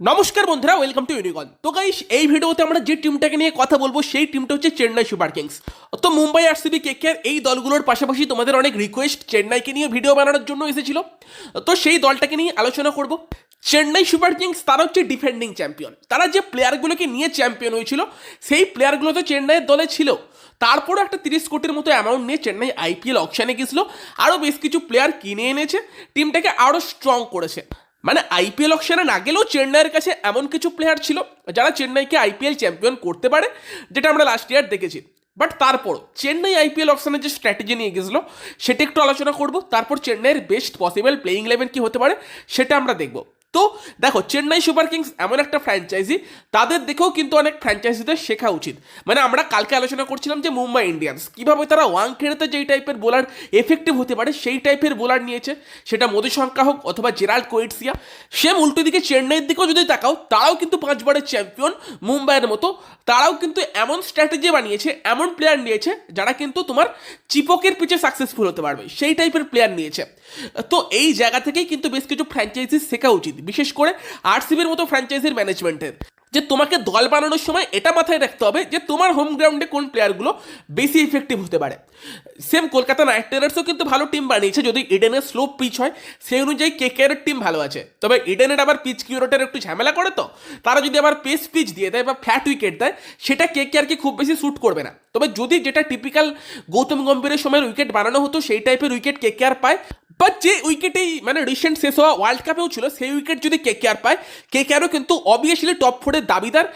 নমস্কার বন্ধুরা welcome to ইউনিকন তো গাইস এই ভিডিওতে আমরা যে টিমটাকে নিয়ে কথা বলব, সেই টিমটা হচ্ছে চেন্নাই সুপার কিংস তো মুম্বাই আর আরসিবি কেকেআর এই দলগুলোর পাশাপাশি তোমাদের অনেক রিকোয়েস্ট চেন্নাইকে নিয়ে ভিডিও বানানোর জন্য এসেছিল। তো সেই দলটাকে নিয়ে আলোচনা করব। চেন্নাই সুপার কিংস তারা হচ্ছে ডিফেন্ডিং চ্যাম্পিয়ন তারা যে প্লেয়ারগুলোকে নিয়ে চ্যাম্পিয়ন হয়েছিল, সেই প্লেয়ারগুলো তো চেন্নাইয়ের দলে ছিল। তারপরও একটা তিরিশ কোটির মতো অ্যামাউন্ট নিয়ে চেন্নাই আইপিএল অকশানে গেছিল। আরও বেশ কিছু প্লেয়ার কিনে এনেছে। টিমটাকে আরও স্ট্রং করেছে। মানে আইপিএল অকশনে না গেলেও চেন্নাইয়ের কাছে এমন কিছু প্লেয়ার ছিল যারা চেন্নাইকে আইপিএল চ্যাম্পিয়ন করতে পারে, যেটা আমরা লাস্ট ইয়ার দেখেছি। বাট তারপর চেন্নাই আইপিএল অপশানের যে স্ট্র্যাটেজি নিয়ে গেছিল, সেটা একটু আলোচনা করব। তারপর চেন্নাইয়ের বেস্ট পসিবল প্লেইং ইলেভেন কী হতে পারে, সেটা আমরা দেখব। তো দেখো, চেন্নাই সুপার কিংস এমন একটা ফ্র্যাঞ্চাইজি তাদের দেখেও কিন্তু অনেক ফ্র্যাঞ্চাইজিদের শেখা উচিত। মানে আমরা কালকে আলোচনা করছিলাম যে মুম্বাই ইন্ডিয়ান্স, কীভাবে তারা ওয়াং খেড়েতে যেই টাইপের বোলার এফেক্টিভ হতে পারে, সেই টাইপের বোলার নিয়েছে। সেটা মধু সংখ্যা হোক অথবা জেরাল্ড কোয়েটসিয়া, সেম উল্টো দিকে চেন্নাইয়ের দিকেও যদি তাকাও, তারাও কিন্তু পাঁচবারের চ্যাম্পিয়ন মুম্বাইয়ের মতো। তারাও কিন্তু এমন স্ট্র্যাটেজি বানিয়েছে, এমন প্লেয়ার নিয়েছে, যারা কিন্তু তোমার চিপকের পিছে সাকসেসফুল হতে পারবে। সেই টাইপের প্লেয়ার নিয়েছে। তো এই জায়গা থেকেই কিন্তু বেশ কিছু ফ্র্যাঞ্চাইজি শেখা উচিত। বিশেষ করে আরসিবির মতো ফ্র্যাঞ্চাইজির ম্যানেজমেন্টের যে তোমাকে দল বানানোর সময় এটা মাথায় রাখতে হবে যে তোমার হোম গ্রাউন্ডে কোন প্লেয়ারগুলো বেশি ইফেক্টিভ হতে পারে। সেম কলকাতা নাইট রাইডার্সও কিন্তু ভালো টিম বানিয়েছে, যদি ইডেনের স্লো পিচ হয়, সেই অনুযায়ী কেকেআরের টিম ভালো আছে। তবে ইডেনের আবার পিচ কিউরেটের একটু ঝামেলা করে তো? তারা যদি আবার পেস পিচ দিয়ে দেয় বা ফ্ল্যাট উইকেট দেয়, সেটা কে কেকেআরকে খুব বেশি শ্যুট করবে না। তবে যদি যেটা টিপিক্যাল গৌতম গম্ভীরের সময় উইকেট বানানো হতো, সেই টাইপের উইকেট কেকেআর পায়। বাট যে উইকেটেই মানে রিসেন্ট শেষ হওয়া ওয়ার্ল্ড কাপেও ছিল, সেই উইকেট যদি কে কেয়ার পায় কে কেয়ারও কিন্তু অবভিয়াসলি টপ ফোরের দাবিদার।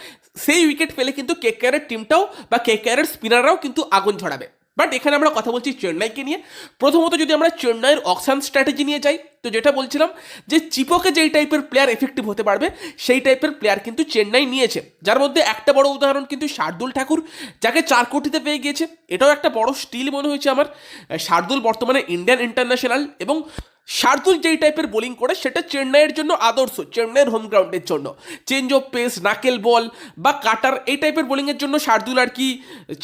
সেই উইকেট পেলে কিন্তু কে কেয়ারের টিমটাও বা কে কেয়ারের স্পিনাররাও কিন্তু আগুন ছড়াবে বাট এখানে আমরা কথা বলছি চেন্নাইকে নিয়ে। প্রথমত যদি আমরা চেন্নাইয়ের অক্সান স্ট্র্যাটেজি নিয়ে যাই, তো যেটা বলছিলাম যে চিপোকে যেই টাইপের প্লেয়ার এফেক্টিভ হতে পারবে, সেই টাইপের প্লেয়ার কিন্তু চেন্নাই নিয়েছে। যার মধ্যে একটা বড় উদাহরণ কিন্তু শার্দুল ঠাকুর, যাকে চার কোটিতে পেয়ে গিয়েছে। এটাও একটা বড় স্টিল মনে হয়েছে আমার। শার্দুল বর্তমানে ইন্ডিয়ান ইন্টারন্যাশনাল এবং শার্দুল যেই টাইপের বোলিং করে, সেটা চেন্নাইয়ের জন্য আদর্শ, চেন্নাইয়ের হোম গ্রাউন্ডের জন্য। Change of pace knuckle ball বা কাটার এই টাইপের বোলিংয়ের জন্য শার্দুল আর কি,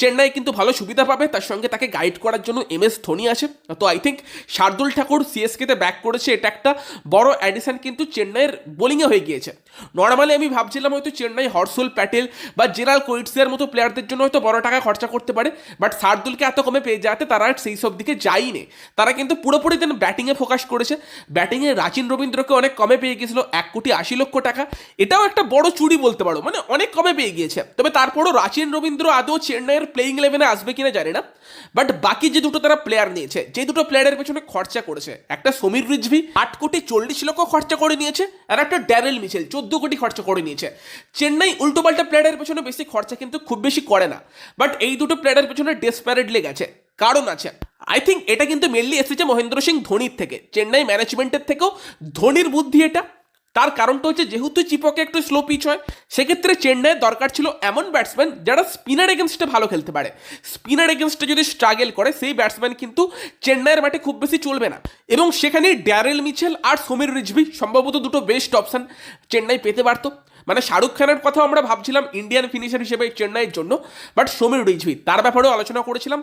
চেন্নাই কিন্তু ভালো সুবিধা পাবে। তার সঙ্গে তাকে গাইড করার জন্য এম এস ধোনি আছে। তো আই থিঙ্ক শার্দুল ঠাকুর সিএসকেতে ব্যাক করেছে। এটা একটা বড় অ্যাডিশন কিন্তু চেন্নাইয়ের বোলিংয়ে হয়ে গিয়েছে। নর্মালি আমি ভাবছিলাম হয়তো চেন্নাই হর্ষুল প্যাটেল বা জেরাল কোয়েটসিয়ার মতো প্লেয়ারদের জন্য হয়তো বড় টাকা খরচা করতে পারে। বাট শার্দুলকে এত কমে পেয়ে যাতে তারা সেই সব দিকে যায়নি তারা কিন্তু পুরোপুরি দেন ব্যাটিংয়ে ফোকাস করেছে। ব্যাটিংয়ে রাচিন রবীন্দ্রকে অনেক কমে পেয়ে গিয়েছিল, এক কোটি আশি লক্ষ টাকা। এটাও একটা বড় চুরি বলতে পারো মানে অনেক কমে পেয়ে গিয়েছে। তবে তারপরও রাচিন রবীন্দ্র আদৌ চেন্নাইয়ের প্লেইং ইলেভেনে আসবে কিনা জানি না। বাট বাকি যে দুটো তারা প্লেয়ার নিয়েছে, যে দুটো প্লেয়ারের পেছনে খরচা করেছে, একটা সমীর রিজভি আট কোটি চল্লিশ লক্ষ খরচা করে নিয়েছে, আর একটা ড্যারেল মিচেল, চোদ্দ কোটি খরচা করে নিয়েছে। চেন্নাই উল্টোপাল্টা প্লেয়ারের পেছনে বেশি খরচা কিন্তু খুব বেশি করে না। বাট এই দুটো প্লেয়ারের পেছনে ডেসপ্যারেটলি গেছে। কারণ আছে আই থিঙ্ক এটা কিন্তু মেনলি এসেছে মহেন্দ্র সিং ধোনির থেকে, চেন্নাই ম্যানেজমেন্টের থেকেও। ধোনির বুদ্ধি এটা। তার কারণটা হচ্ছে যেহেতু চিপকে একটু স্লো পিচ হয়, সেক্ষেত্রে চেন্নাইয়ের দরকার ছিল এমন ব্যাটসম্যান যারা স্পিনার এগেনস্টে ভালো খেলতে পারে। স্পিনার এগেনস্টে যদি স্ট্রাগেল করে, সেই ব্যাটসম্যান কিন্তু চেন্নাইয়ের মাঠে খুব বেশি চলবে না। এবং সেখানে ড্যারেল মিচেল আর সমীর রিজভি সম্ভবত দুটো বেস্ট অপশন চেন্নাই পেতে পারতো। মানে শাহরুখ খানের কথাও আমরা ভাবছিলাম ইন্ডিয়ান ফিনিশার হিসেবে চেন্নাইয়ের জন্য বাট সমীর রিজভি তার ব্যাপারেও আলোচনা করেছিলাম।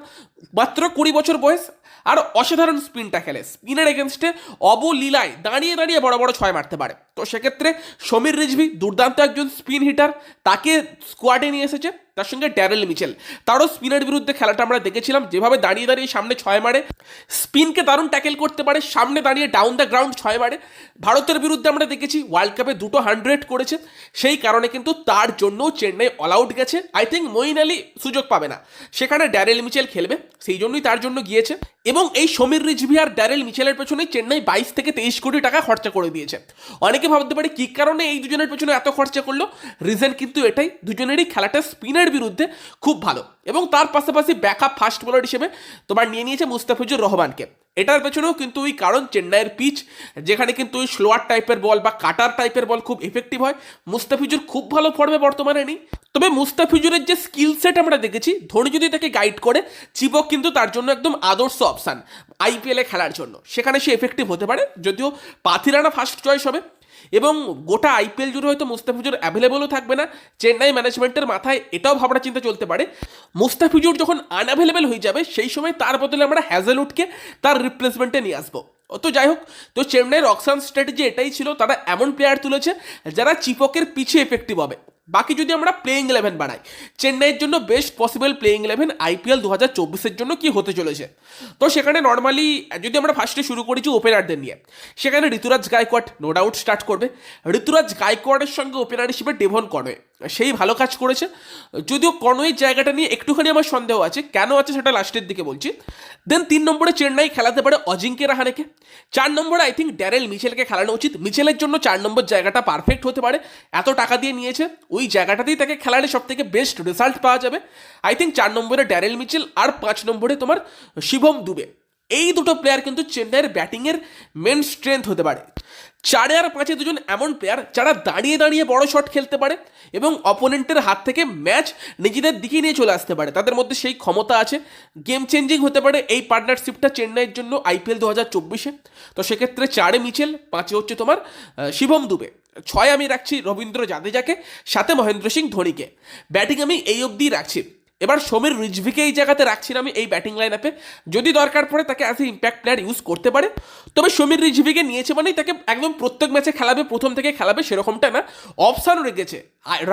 মাত্র কুড়ি বছর বয়স আর অসাধারণ স্পিনটা খেলে। স্পিনের এগেনস্টে অবলীলায় দাঁড়িয়ে দাঁড়িয়ে বড় বড় ছয় মারতে পারে। তো সেক্ষেত্রে সমীর রিজভি, দুর্দান্ত একজন স্পিন হিটার তাকে স্কোয়াডে নিয়ে এসেছে। তার সঙ্গে ড্যারেল মিচেল। তারও স্পিনের বিরুদ্ধে খেলাটা আমরা দেখেছিলাম, যেভাবে দাঁড়িয়ে দাঁড়িয়ে সামনে ছয় মারে। স্পিনকে দারুণ ট্যাকেল করতে পারে, সামনে দাঁড়িয়ে ডাউন দ্য গ্রাউন্ড ছয় মারে। ভারতের বিরুদ্ধে আমরা দেখেছি, ওয়ার্ল্ড কাপে দুটো হান্ড্রেড করেছে। সেই কারণে কিন্তু তার জন্য চেন্নাই অল আউট গেছে। আই থিঙ্ক মইন আলী সুযোগ পাবে না। সেখানে ড্যারেল মিচেল খেলবে, সেই জন্যই তার জন্য গিয়েছে। এবং এই সমীর রিজভি আর ড্যারেল মিচেলের পেছনে চেন্নাই বাইশ থেকে তেইশ কোটি টাকা খরচা করে দিয়েছে। অনেকে ভাবতে পারে, কী কারণে এই দুজনের পেছনে এত খরচা করল? রিজন কিন্তু এটাই, দুজনেরই খেলাটা স্পিনের বিরুদ্ধে খুব ভালো। এবং তার পাশাপাশি ব্যাকআপ ফাস্ট বোলার হিসেবে তোমার নিয়ে নিয়েছে মুস্তাফিজুর রহমানকে। এটার পেছনেও কিন্তু ওই কারণ চেন্নাইয়ের পিচ, যেখানে কিন্তু ওই স্লোয়ার টাইপের বল বা কাটার টাইপের বল খুব এফেক্টিভ হয়। মুস্তাফিজুর খুব ভালো ফর্মে বর্তমানে নেই। তবে মুস্তাফিজুরের যে স্কিল সেট আমরা দেখেছি, ধোনি যদি তাকে গাইড করে, চিবক কিন্তু তার জন্য একদম আদর্শ অপশান আইপিএলে খেলার জন্য। সেখানে সে এফেক্টিভ হতে পারে, যদিও পাথিরানা ফার্স্ট চয়েস হবে। এবং গোটা আইপিএল জুড়ে হয়তো মুস্তাফিজুর অ্যাভেলেবলও থাকবে না। চেন্নাই ম্যানেজমেন্টের মাথায় এটাও ভাবনা চিন্তা চলতে পারে। মুস্তাফিজুর যখন আনঅ্যাভেলেবেল হয়ে যাবে, সেই সময় তার বদলে আমরা হ্যাজেলউডকে তার রিপ্লেসমেন্টে নিয়ে আসব। তো যাই হোক, তো চেন্নাইয়ের অক্সান স্ট্র্যাটেজি এটাই ছিল, তারা এমন প্লেয়ার তুলেছে, যারা চিপকের পিছিয়ে এফেক্টিভ হবে। বাকি যদি আমরা প্লেইং ইলেভেন বানাই, চেন্নাইয়ের জন্য best possible playing eleven IPL দু হাজার চব্বিশের জন্য কি হতে চলেছে? তো সেখানে নর্মালি যদি আমরা ফার্স্টে শুরু করেছি ওপেনারদের নিয়ে, সেখানে Ruturaj Gaikwad no doubt start করবে। ঋতুরাজ গায়কোয়াডের সঙ্গে ওপেনার হিসেবে ডেভন কনওয়ে সেই ভালো কাজ করেছে। যদিও কনওয়ের জায়গাটা নিয়ে একটুখানি আমার সন্দেহ আছে, কেন আছে সেটা লাস্টের দিকে বলছি। দেন তিন নম্বরে চেন্নাই খেলাতে পারে অজিঙ্কে রাহানেকে চার নম্বরে আই থিঙ্ক ড্যারেল মিচেলকে খেলানো উচিত। মিচেলের জন্য চার নম্বর জায়গাটা পারফেক্ট হতে পারে। এত টাকা দিয়ে নিয়েছে, ওই জায়গাটাতেই তাকে খেলালে সব থেকে বেস্ট রেজাল্ট পাওয়া যাবে। আই থিঙ্ক চার নম্বরে ড্যারেল মিচেল আর পাঁচ নম্বরে তোমার শিবম দুবে। এই দুটো প্লেয়ার কিন্তু চেন্নাইয়ের ব্যাটিংয়ের মেন স্ট্রেংথ হতে পারে। চারে আর পাঁচে দুজন এমন প্লেয়ার যারা দাঁড়িয়ে দাঁড়িয়ে বড় শট খেলতে পারে এবং অপোনেন্টের হাত থেকে ম্যাচ নিজেদের দিকে নিয়ে চলে আসতে পারে। তাদের মধ্যে সেই ক্ষমতা আছে। গেম চেঞ্জিং হতে পারে এই পার্টনারশিপটা চেন্নাইয়ের জন্য আইপিএল দু হাজার চব্বিশে। তো সেক্ষেত্রে চারে মিচেল, পাঁচে হচ্ছে তোমার শিবম দুবে। ছয় আমি রাখছি রবীন্দ্র জাদেজাকে, সাথে মহেন্দ্র সিং ধোনিকে। ব্যাটিং আমি এই অবধি রাখছি। এবার সমীর রিজভিকে এই জায়গাতে রাখছি না আমি এই ব্যাটিং লাইন আপে যদি দরকার পড়ে তাকে অ্যাজ ইম্প্যাক্ট প্লেয়ার ইউজ করতে পারে। তবে সমীর রিজভিকে নিয়েছে মানেই তাকে একদম প্রত্যেক ম্যাচে খেলাবে, প্রথম থেকে খেলাবে সেরকমটা না। অপশান রেখেছে।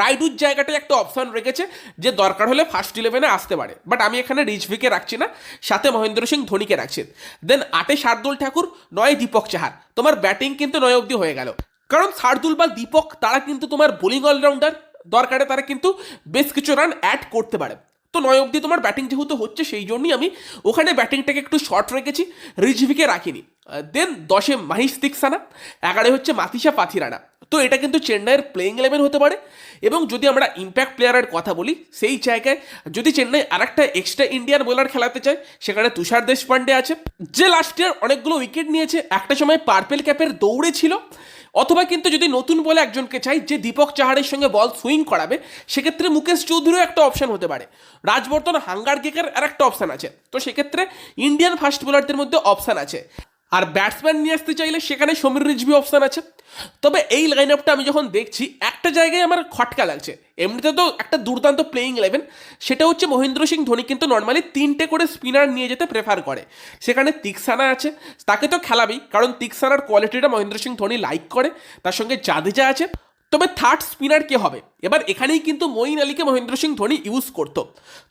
রাইডুর জায়গাটায় একটা অপশান রেখেছে যে দরকার হলে ফার্স্ট ইলেভেনে আসতে পারে। বাট আমি এখানে রিজভিকে রাখছি না, সাথে মহেন্দ্র সিং ধোনিকে রাখছি। দেন আটে শার্দুল ঠাকুর, নয় দীপক চাহার। তোমার ব্যাটিং কিন্তু নয় অবধি হয়ে গেল। কারণ শার্দুল বা দীপক, তারা কিন্তু তোমার বোলিং অলরাউন্ডার দরকারে তারা কিন্তু বেশ কিছু রান অ্যাড করতে পারে। তো নয় অবধি তোমার ব্যাটিং যেহেতু হচ্ছে, সেই জন্যই আমি ওখানে ব্যাটিংটাকে একটু শর্ট রেখেছি, রিজভিকে রাখিনি। দেন দশে মাহিস তিকসানা এগারো হচ্ছে মাতিসা পাথিরানা। তো এটা কিন্তু চেন্নাইয়ের প্লেইং ইলেভেন হতে পারে। এবং যদি আমরা ইম্প্যাক্ট প্লেয়ারের কথা বলি, সেই জায়গায় যদি চেন্নাই আরেকটা এক্সট্রা ইন্ডিয়ান বোলার খেলাতে চায়, সেখানে তুষার দেশপান্ডে আছে। যে লাস্ট ইয়ার অনেকগুলো উইকেট নিয়েছে, একটা সময় পার্পেল ক্যাপের দৌড়ে ছিল। অথবা কিন্তু যদি নতুন বলে একজনকে চাই যে দীপক চাহারের সঙ্গে বল সুইং করাবে, সেক্ষেত্রে মুকেশ চৌধুরীও একটা অপশন হতে পারে। রাজবর্ধন হাঙ্গার গেকের আর একটা অপশান আছে। তো সেক্ষেত্রে ইন্ডিয়ান ফাস্ট বোলারদের মধ্যে অপশান আছে। আর ব্যাটসম্যান নিয়ে আসতে চাইলে সেখানে সমীর রিজভি অপশান আছে। তবে এই লাইন আপটা আমি যখন দেখছি, একটা জায়গায় আমার খটকা লাগছে। এমনিতে তো একটা দুর্দান্ত প্লেয়িং ইলেভেন সেটা হচ্ছে মহেন্দ্র সিং ধোনি কিন্তু নর্মালি তিনটে করে স্পিনার নিয়ে যেতে প্রেফার করে। সেখানে তিক্সানা আছে, তাকে তো খেলাবেই। কারণ তিকসানার কোয়ালিটিটা মহেন্দ্র সিং ধোনি লাইক করে। তার সঙ্গে জাদেজা আছে। তবে থার্ড স্পিনার কে হবে? এবার এখানেই কিন্তু মঈন আলীকে মহেন্দ্র সিং ধোনি ইউজ করত।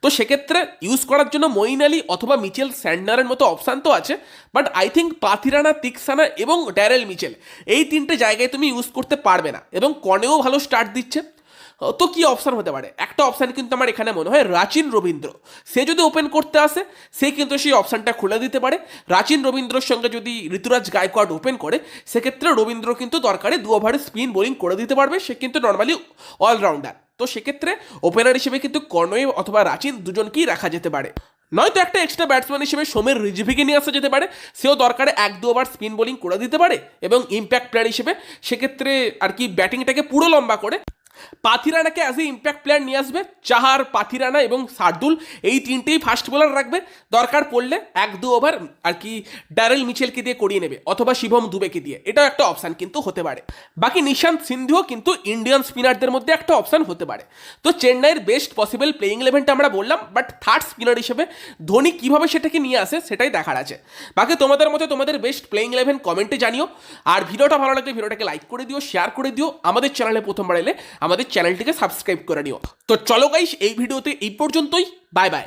তো সেক্ষেত্রে ইউজ করার জন্য মঈন আলী অথবা মিচেল স্যান্ডারের মতো অপশান তো আছে but I think Pathirana, Theekshana এবং ড্যারেল মিচেল এই তিনটে জায়গায় তুমি ইউজ করতে পারবে না। এবং কনেও ভালো স্টার্ট দিচ্ছে। তো কি অপশান হতে পারে? একটা অপশান কিন্তু আমার এখানে মনে হয় রাচিন রবীন্দ্র। সে যদি ওপেন করতে আসে, সে কিন্তু সেই অপশানটা খুলে দিতে পারে। রাচিন রবীন্দ্রর সঙ্গে যদি ঋতুরাজ গায়কোয়াড ওপেন করে, সেক্ষেত্রে রবীন্দ্র কিন্তু দরকারে দু ওভারে স্পিন বোলিং করে দিতে পারবে। সে কিন্তু নর্মালি অলরাউন্ডার তো সেক্ষেত্রে ওপেনার হিসেবে কিন্তু কর্নয়ে অথবা রাচিন দুজনকেই রাখা যেতে পারে। নয়তো একটা এক্সট্রা ব্যাটসম্যান হিসেবে সোমের রিজভিকে নিয়ে আসা যেতে পারে। সেও দরকারে এক, দু ওভার স্পিন বোলিং করে দিতে পারে এবং ইম্প্যাক্ট প্লেয়ার হিসেবে সেক্ষেত্রে আর কি ব্যাটিংটাকে পুরো লম্বা করে পাথিরানাকে অ্যাজ এ ইম্প্যাক্ট প্লেয়ার নিয়ে আসবে। চাহার, পাথিরানা এবং সার্দুল এই তিনটেই ফাস্ট বোলার রাখবে। দরকার পড়লে এক দু ওভার আর কি ড্যারেল মিচেলকে দিয়ে করিয়ে নেবে অথবা শিবম দুবেকে দিয়ে। এটাও একটা অপশান কিন্তু হতে পারে। বাকি নিশান্ত সিন্ধুও কিন্তু ইন্ডিয়ান স্পিনারদের মধ্যে একটা অপশান হতে পারে। তো চেন্নাইয়ের বেস্ট পসিবল প্লেইং ইলেভেনটা আমরা বললাম বাট থার্ড স্পিনার হিসেবে ধোনি কীভাবে সেটাকে নিয়ে আসে সেটাই দেখার আছে। বাকি তোমাদের মধ্যে তোমাদের বেস্ট প্লেইং ইলেভেন কমেন্টে জানিও। আর ভিডিওটা ভালো লাগলে ভিডিওটাকে লাইক করে দিও শেয়ার করে দিও। আমাদের চ্যানেলে প্রথমবার এলে আমাদের চ্যানেলটিকে সাবস্ক্রাইব করে নিও। তো চলো গাইস এই ভিডিওতে এই পর্যন্তই। Bye bye